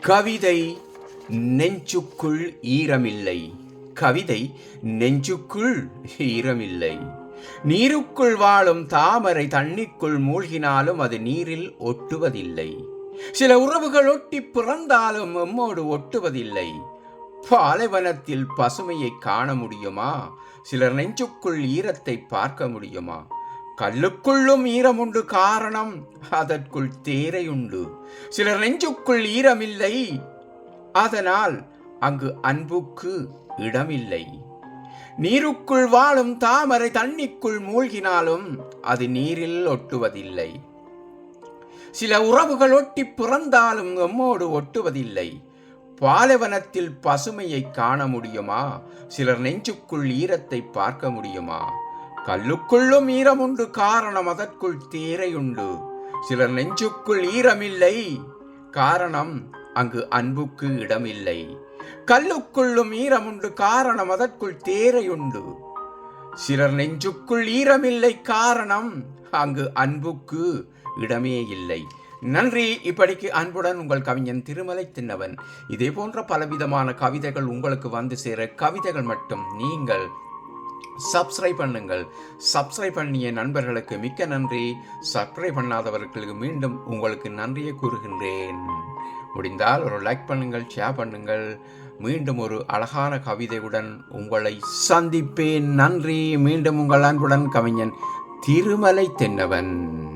கவிதை நெஞ்சுக்குள் ஈரமில்லை. கவிதை நெஞ்சுக்குள் ஈரமில்லை. நீருக்குள் வாழும் தாமரை தண்ணிக்குள் மூழ்கினாலும் அது நீரில் ஒட்டுவதில்லை. சில உறவுகள் ஒட்டி பிறந்தாலும் எம்மோடு ஒட்டுவதில்லை. பாலைவனத்தில் பசுமையை காண முடியுமா? சிலர் நெஞ்சுக்குள் ஈரத்தை பார்க்க முடியுமா? கல்லுக்குள்ளும் ஈரமுண்டு காரணம் அதற்குள் தேரையுண்டு. சிலர் நெஞ்சுக்குள் ஈரமில்லை அதனால் அங்கு அன்புக்கு இடமில்லை. நீருக்குள் வாழும் தாமரை தண்ணிக்குள் மூழ்கினாலும் அது நீரில் ஒட்டுவதில்லை. சில உறவுகள் ஒட்டி பிறந்தாலும் எம்மோடு ஒட்டுவதில்லை. பாலைவனத்தில் பசுமையை காண முடியுமா? சிலர் நெஞ்சுக்குள் ஈரத்தை பார்க்க முடியுமா? கல்லுக்குள்ளும் ஈரமுண்டு காரணம் அதற்குள் தேரையுண்டு. சிலர் நெஞ்சுக்குள் ஈரமில்லை காரணம் அங்கு அன்புக்கு இடமில்லை. கல்லுக்குள்ளும் ஈரமுண்டு காரணம் அதற்குள் தேரையுண்டு. சிலர் நெஞ்சுக்குள் ஈரமில்லை காரணம் அங்கு அன்புக்கு இடமே இல்லை. நன்றி இப்படிக்கு அன்புடன் உங்கள் கவிஞன் திருமலை தின்னவன். இதே போன்ற பலவிதமான கவிதைகள் உங்களுக்கு வந்து சேர கவிதைகள் மட்டும் நீங்கள் சப்ஸ்கிரைப் பண்ணுங்கள். சப்ஸ்கிரைப் பண்ணிய நண்பர்களுக்கு மிக்க நன்றி. சப்ஸ்கிரைப் பண்ணாதவர்களுக்கு மீண்டும் உங்களுக்கு நன்றியை கூறுகின்றேன். முடிந்தால் ஒரு லைக் பண்ணுங்கள் ஷேர் பண்ணுங்கள். மீண்டும் ஒரு அழகான கவிதையுடன் உங்களை சந்திப்பேன். நன்றி. மீண்டும் உங்கள் அன்புடன் கவிஞன் திருமலை தென்னவன்.